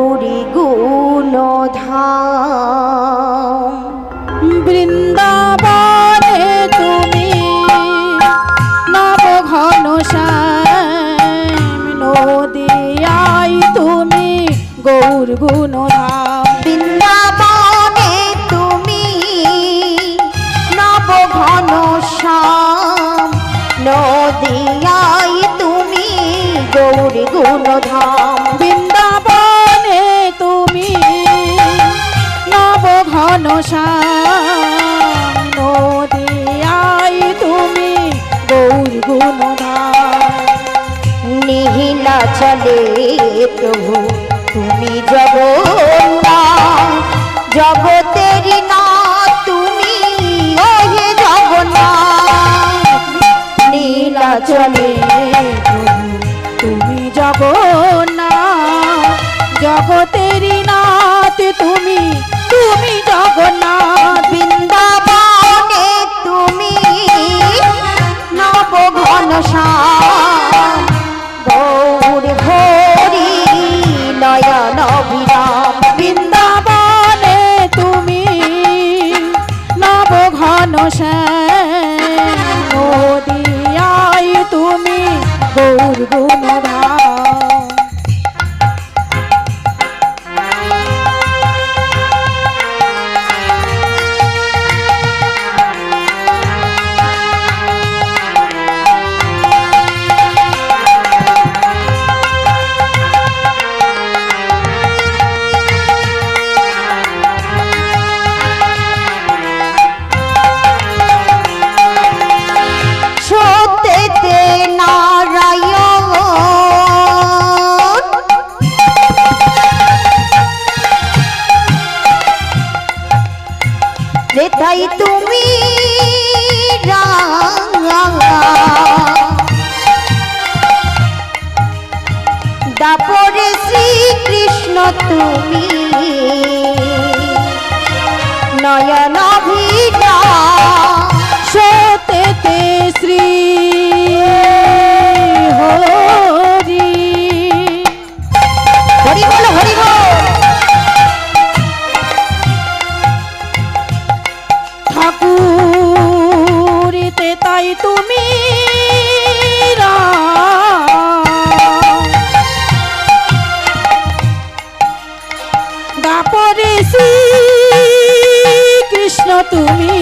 গৌরী গুণধাম। বৃন্দাবনে তুমি নব ঘন নদিয়াই তুমি গৌর গুণধাম। বৃন্দাবনে তুমি নব ঘন নদিয়াই তুমি গৌর গুণধাম। শ্মশান নদিয়াই তুমি গৌর গুণধান নিহিলা চলে প্রভু তুমি জগৎ যেথাই তুমি দাপরে শ্রীকৃষ্ণ তুমি তাই তুমি দাপরে শ্রী কৃষ্ণ তুমি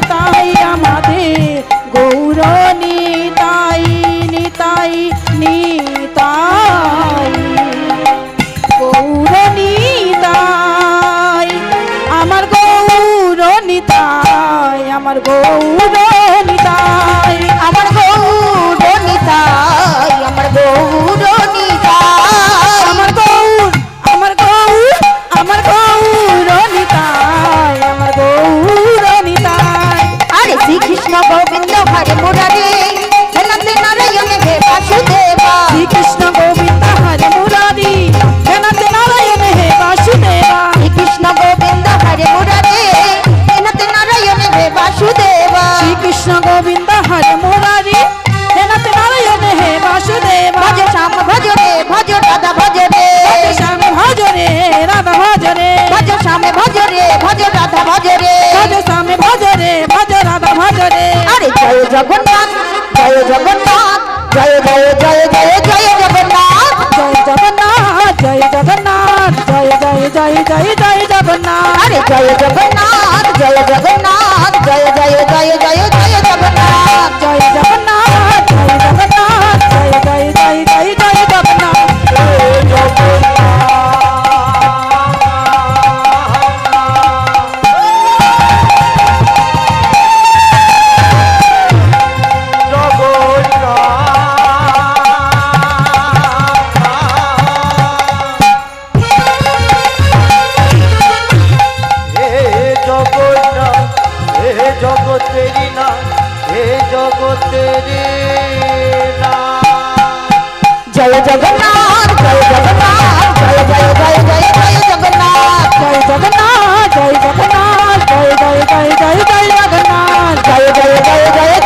নিতাই আমাদের গৌর নিতাই নিতাই নিতাই। গৌর নিতাই, আমার গৌর নিতাই, আমার গৌর নিতাই, আমার গৌর নিতাই, আমার গৌর কৃষ্ণ গোবিন্দ হরে মুরারি। হে নাথ নারায়ণ হে বাসুদেব ভজ শ্যাম ভজ রে ভজ রাধা ভজ রে ভজ শ্যাম ভজ রে রাধা ভজ রে ভজ শ্যাম ভজ রে ভজ রাধা ভজ রে ভজ শ্যাম ভজ রে ভজ রাধা ভজ রে আরে জয় জগন্নাথ জয় জগন্নাথ জয় জয় জয় জয় জয় জগন্নাথ। জয় জগন্নাথ জয় জগন্নাথ জয় জয় জয় জয় জয় জগন্নাথ। আরে জয় জগন্নাথ জয় জগন্নাথ। জগতের জয় জগন্নাথ জয় জগন্নাথ, জয় জয় জয় জয় জয় জগন্নাথ জয় জগন্নাথ জয় জগন্নাথ, জয় জয় জয় জয় জয় জগন্নাথ, জয় জয় জয় জয়